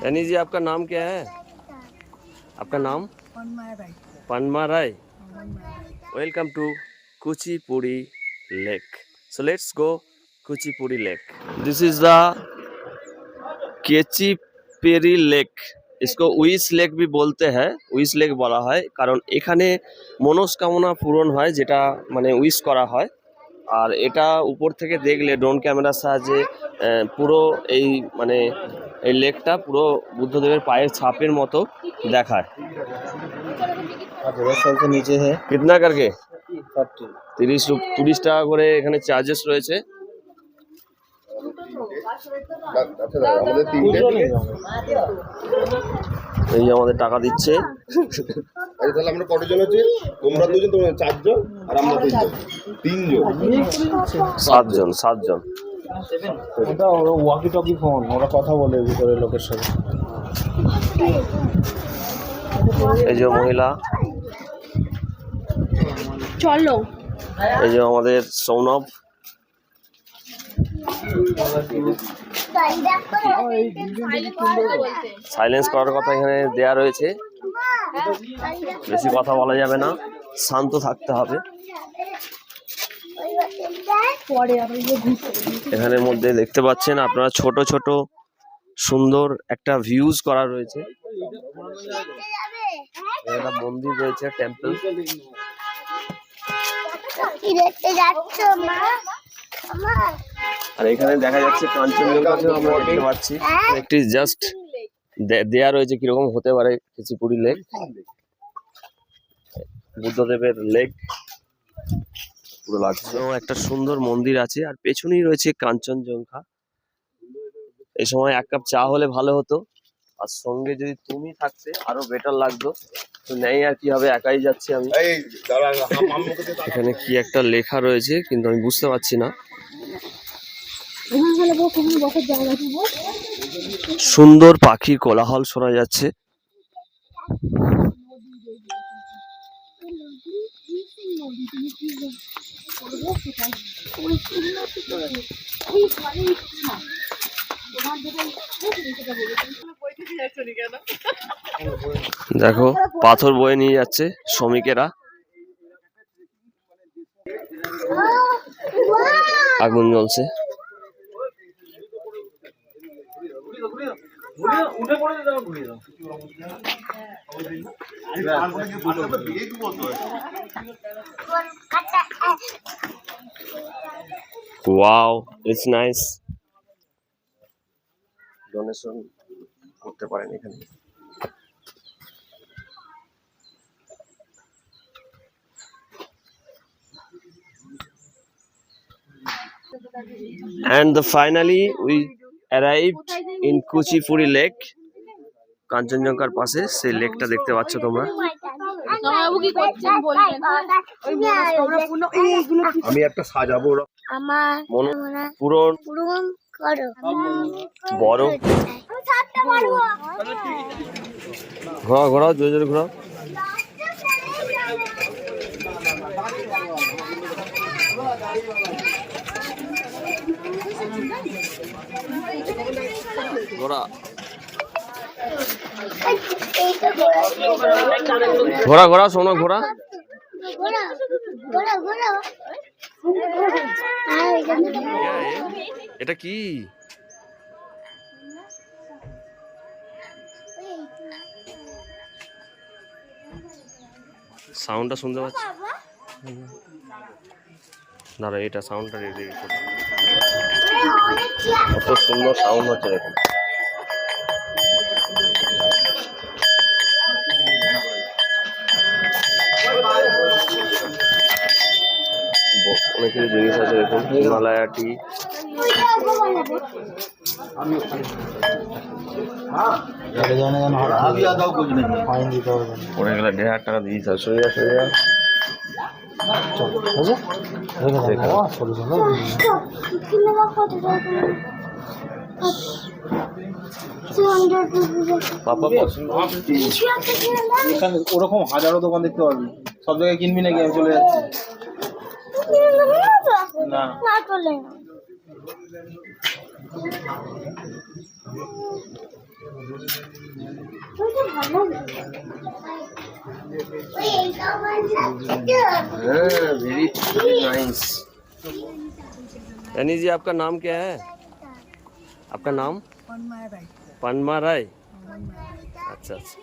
यानी जी आपका नाम क्या है आपका नाम Panma Rai welcome to Kuchipudi lake so let's go kuchipudi lake this is the Kuchipudi lake इसको উইস লেক भी বলতে হয় উইস লেক বলা হয় কারণ এখানে মনস্কামনা পূরণ হয় যেটা মানে উইস করা হয় আর এটা উপর থেকে দেখলে ড্রোন ক্যামেরার সাহায্যে পুরো এই মানে এই লেকটা পুরো বুদ্ধদেবের পায়ের ছাপের মতো দেখায়। নিচে কিতনা কারকে তিরিশ তিরিশ টাকা করে এখানে চার্জেস রয়েছে। এই আমাদের টাকা দিচ্ছে। আচ্ছা তাহলে আমরা কতজন আছি? তোমরা দুজন তোমরা চারজন আর আমরা তিনজন। তিনজন। সাতজন সাতজন। ওটা ওয়াকি টকি ফোন ওরা কথা বলে ভিতরে লোকের সাথে। এই যে মহিলা। চলো। এই যে আমাদের সৌনভ সাইলেন্স করার কথা এখানে দেয়া রয়েছে। বেশি কথা বলা যাবে না। শান্ত থাকতে হবে। এখানের মধ্যে দেখতে পাচ্ছেন আপনারা ছোট ছোট, সুন্দর একটা ভিউজ করা রয়েছে। একটা মন্দির রয়েছে টেম্পল আর এখানে দেখা যাচ্ছে কাঞ্চনজঙ্ঘাকেও আমরা দেখতে পাচ্ছি। একটি জাস্ট দেয়া রয়েছে কীরকম? হতে পারে কুচিপুড়ি লেক বুদ্ধদেবের লেক পুরো লাগছে। একটা সুন্দর মন্দির আছে। আর পেছনেই রয়েছে কাঞ্চনজঙ্ঘা। এই সময় এক কাপ চা হলে ভালো হতো। আর সঙ্গে যদি তুমি থাকতে আরও বেটার লাগতো। তো নেই আর কি হবে একাই যাচ্ছি আমি। এখানে কি একটা লেখা রয়েছে কিন্তু আমি বুঝতে পারছি না। সুন্দর পাখির কোলাহল শোনা যাচ্ছে। দেখো পাথর বয়ে নিয়ে যাচ্ছে শ্রমিকেরা। আগুন জ্বলছে। ওয়াও ইটস নাইস ডোনেশন করতে পারেন এখানে and the finally we arrived in Kuchipudi lake কাঞ্চনজঙ্ঘার পাশে সেই লেকটা দেখতে পাচ্ছ তোমরা। আমি একটা সাজাবো মন পূরণ বড় ঘোরাও ঘোরাও জোরে জোরে ঘোরা। ঘোড়া ঘোরা ঘোরা, শোনো, ঘোরা। এটা কি? সাউন্ডটা শুনতে পাচ্ছি? দাঁড়া এটা সাউন্ডটা রেডি কত সুন্দর সাউন্ড হচ্ছে দেখুন কিছু জিনিস আছে দেখুন হিমালয়া পড়ে গেলে দেড় হাজার টাকা ওরকম হাজারো দোকান দেখতে পারবি। সব জায়গায় কিনবি নাকি? আমি চলে যাচ্ছি। না না চলে ওইটা ভালো লাগে। ওই এইটা আমার লাগছে তো। हाँ वेरी नाइस यानी जी आपका नाम क्या है आपका नाम पनमा राय अच्छा अच्छा